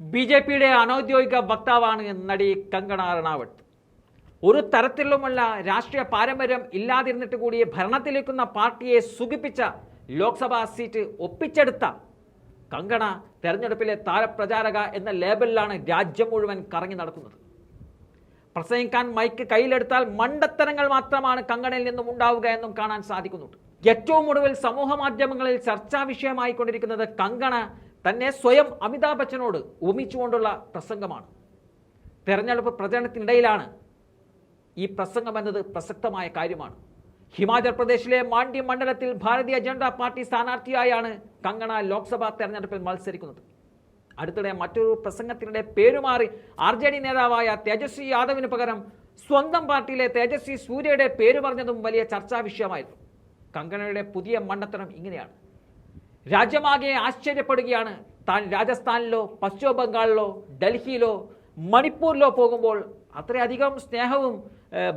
B J പിയുടെ അനൗദ്യോഗിക വക്താവാണ് നടി കങ്കണ റണാവട്ട് ഒരു തരത്തിലുമുള്ള രാഷ്ട്രീയ പാരമ്പര്യം ഇല്ലാതിരുന്നിട്ട് കൂടി ഭരണത്തിലേക്കുന്ന പാർട്ടിയെ സുഖിപ്പിച്ച ലോക്സഭാ സീറ്റ് ഒപ്പിച്ചെടുത്ത കങ്കണ തെരഞ്ഞെടുപ്പിലെ താരപ്രചാരക എന്ന ലേബലിലാണ് രാജ്യം മുഴുവൻ കറങ്ങി നടക്കുന്നത്. പ്രസംഗിക്കാൻ മൈക്ക് കയ്യിലെടുത്താൽ മണ്ടത്തരങ്ങൾ മാത്രമാണ് കങ്കണയിൽ നിന്നും ഉണ്ടാവുക എന്നും കാണാൻ സാധിക്കുന്നുണ്ട്. ഏറ്റവും ഒടുവിൽ സമൂഹ മാധ്യമങ്ങളിൽ ചർച്ചാ വിഷയമായിക്കൊണ്ടിരിക്കുന്നത് കങ്കണ തന്നെ സ്വയം അമിതാഭ് ബച്ചനോട് ഉപമിച്ചുകൊണ്ടുള്ള പ്രസംഗമാണ്. തെരഞ്ഞെടുപ്പ് പ്രചരണത്തിനിടയിലാണ് ഈ പ്രസംഗം എന്നത് പ്രസക്തമായ കാര്യമാണ്. ഹിമാചൽ പ്രദേശിലെ മാണ്ഡ്യ മണ്ഡലത്തിൽ ഭാരതീയ ജനതാ പാർട്ടി സ്ഥാനാർത്ഥിയായാണ് കങ്കണ ലോക്സഭാ തെരഞ്ഞെടുപ്പിൽ മത്സരിക്കുന്നത്. അടുത്തിടെ മറ്റൊരു പ്രസംഗത്തിനിടെ പേരുമാറി ആർ ജെ ഡി നേതാവായ തേജസ്വി യാദവിന് പകരം സ്വന്തം പാർട്ടിയിലെ തേജസ്വി സൂര്യയുടെ പേര് പറഞ്ഞതും വലിയ ചർച്ചാ വിഷയമായിരുന്നു. കങ്കണയുടെ പുതിയ മണ്ടത്തരം ഇങ്ങനെയാണ്. രാജ്യമാകെ ആശ്ചര്യപ്പെടുകയാണ്. താൻ രാജസ്ഥാനിലോ പശ്ചിമ ബംഗാളിലോ ഡൽഹിയിലോ മണിപ്പൂരിലോ പോകുമ്പോൾ അത്രയധികം സ്നേഹവും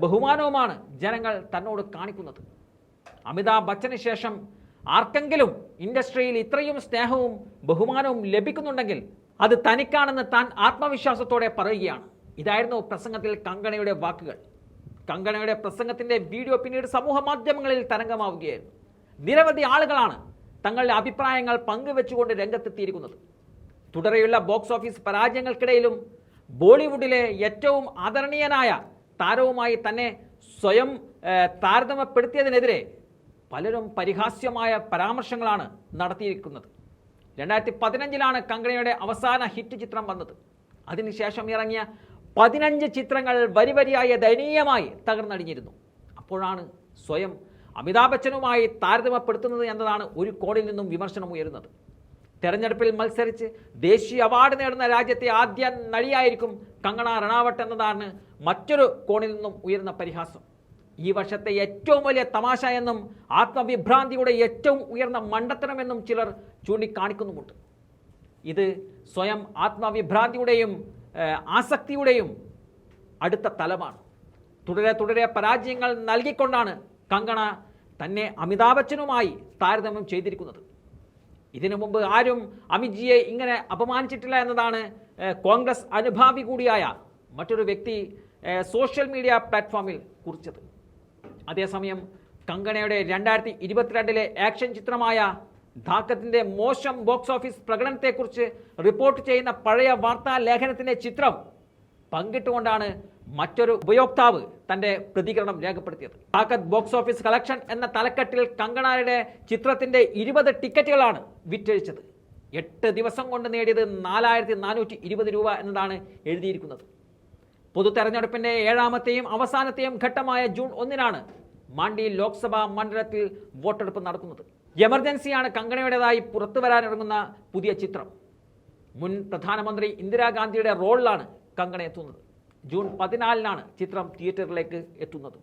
ബഹുമാനവുമാണ് ജനങ്ങൾ തന്നോട് കാണിക്കുന്നത്. അമിതാഭ് ബച്ചന് ശേഷം ആർക്കെങ്കിലും ഇൻഡസ്ട്രിയിൽ ഇത്രയും സ്നേഹവും ബഹുമാനവും ലഭിക്കുന്നുണ്ടെങ്കിൽ അത് തനിക്കാണെന്ന് താൻ ആത്മവിശ്വാസത്തോടെ പറയുകയാണ്. ഇതായിരുന്നു പ്രസംഗത്തിൽ കങ്കണയുടെ വാക്കുകൾ. കങ്കണയുടെ പ്രസംഗത്തിന്റെ വീഡിയോ പിന്നീട് സമൂഹ മാധ്യമങ്ങളിൽ തരംഗമാവുകയായിരുന്നു. നിരവധി ആളുകളാണ് തങ്ങളുടെ അഭിപ്രായങ്ങൾ പങ്കുവെച്ചുകൊണ്ട് രംഗത്തെത്തിയിരിക്കുന്നത്. തുടരെയുള്ള ബോക്സ് ഓഫീസ് പരാജയങ്ങൾക്കിടയിലും ബോളിവുഡിലെ ഏറ്റവും ആദരണീയനായ താരവുമായി തന്നെ സ്വയം താരതമ്യപ്പെടുത്തിയതിനെതിരെ പലരും പരിഹാസ്യമായ പരാമർശങ്ങളാണ് നടത്തിയിരിക്കുന്നത്. രണ്ടായിരത്തി പതിനഞ്ചിലാണ് കങ്കണയുടെ അവസാന ഹിറ്റ് ചിത്രം വന്നത്. അതിനുശേഷം ഇറങ്ങിയ പതിനഞ്ച് ചിത്രങ്ങൾ വരി വരിയായി ദയനീയമായി തകർന്നടിഞ്ഞിരുന്നു. അപ്പോഴാണ് സ്വയം അമിതാഭ് ബച്ചനുമായി താരതമ്യപ്പെടുത്തുന്നത് എന്നതാണ് ഒരു കോണിൽ നിന്നും വിമർശനം ഉയരുന്നത്. തെരഞ്ഞെടുപ്പിൽ മത്സരിച്ച് ദേശീയ അവാർഡ് നേടുന്ന രാജ്യത്തെ ആദ്യ നടിയായിരിക്കും കങ്കണ റണാവട്ട് എന്നതാണ് മറ്റൊരു കോണിൽ നിന്നും ഉയരുന്ന പരിഹാസം. ഈ വർഷത്തെ ഏറ്റവും വലിയ തമാശ എന്നും ആത്മവിഭ്രാന്തിയുടെ ഏറ്റവും ഉയർന്ന മണ്ടത്തരമെന്നും ചിലർ ചൂണ്ടിക്കാണിക്കുന്നുമുണ്ട്. ഇത് സ്വയം ആത്മവിഭ്രാന്തിയുടെയും ആസക്തിയുടെയും അടുത്ത തലമാണ്. തുടരെ തുടരെ പരാജയങ്ങൾ നൽകിക്കൊണ്ടാണ് കങ്കണ തന്നെ അമിതാഭ് ബച്ചനുമായി താരതമ്യം ചെയ്തിരിക്കുന്നത്. ഇതിനു മുമ്പ് ആരും അമിത്ജിയെ ഇങ്ങനെ അപമാനിച്ചിട്ടില്ല എന്നതാണ് കോൺഗ്രസ് അനുഭാവി കൂടിയായ മറ്റൊരു വ്യക്തി സോഷ്യൽ മീഡിയ പ്ലാറ്റ്ഫോമിൽ കുറിച്ചത്. അതേസമയം കങ്കണയുടെ രണ്ടായിരത്തി ഇരുപത്തിരണ്ടിലെ ആക്ഷൻ ചിത്രമായ ധാക്കത്തിന്റെ മോശം ബോക്സ് ഓഫീസ് പ്രകടനത്തെക്കുറിച്ച് റിപ്പോർട്ട് ചെയ്യുന്ന പഴയ വാർത്താ ലേഖനത്തിന്റെ ചിത്രം പങ്കിട്ടുകൊണ്ടാണ് മറ്റൊരു ഉപയോക്താവ് തന്റെ പ്രതികരണം രേഖപ്പെടുത്തിയത്. താക്കത്ത് ബോക്സ് ഓഫീസ് കളക്ഷൻ എന്ന തലക്കെട്ടിൽ കങ്കണയുടെ ചിത്രത്തിന്റെ ഇരുപത് ടിക്കറ്റുകളാണ് വിറ്റഴിച്ചത്. എട്ട് ദിവസം കൊണ്ട് നേടിയത് നാലായിരത്തി നാനൂറ്റി ഇരുപത് രൂപ എന്നതാണ് എഴുതിയിരിക്കുന്നത്. പൊതു തെരഞ്ഞെടുപ്പിന്റെ ഏഴാമത്തെയും അവസാനത്തെയും ഘട്ടമായ ജൂൺ ഒന്നിനാണ് മാണ്ഡി ലോക്സഭാ മണ്ഡലത്തിൽ വോട്ടെടുപ്പ് നടക്കുന്നത്. എമർജൻസിയാണ് കങ്കണയുടേതായി പുറത്തു വരാനിറങ്ങുന്ന പുതിയ ചിത്രം. മുൻ പ്രധാനമന്ത്രി ഇന്ദിരാഗാന്ധിയുടെ റോളിലാണ് കങ്കണ എത്തുന്നത് ജൂൺ പതിനാലിനാണ് ചിത്രം തിയേറ്ററിലേക്ക് എത്തുന്നത്.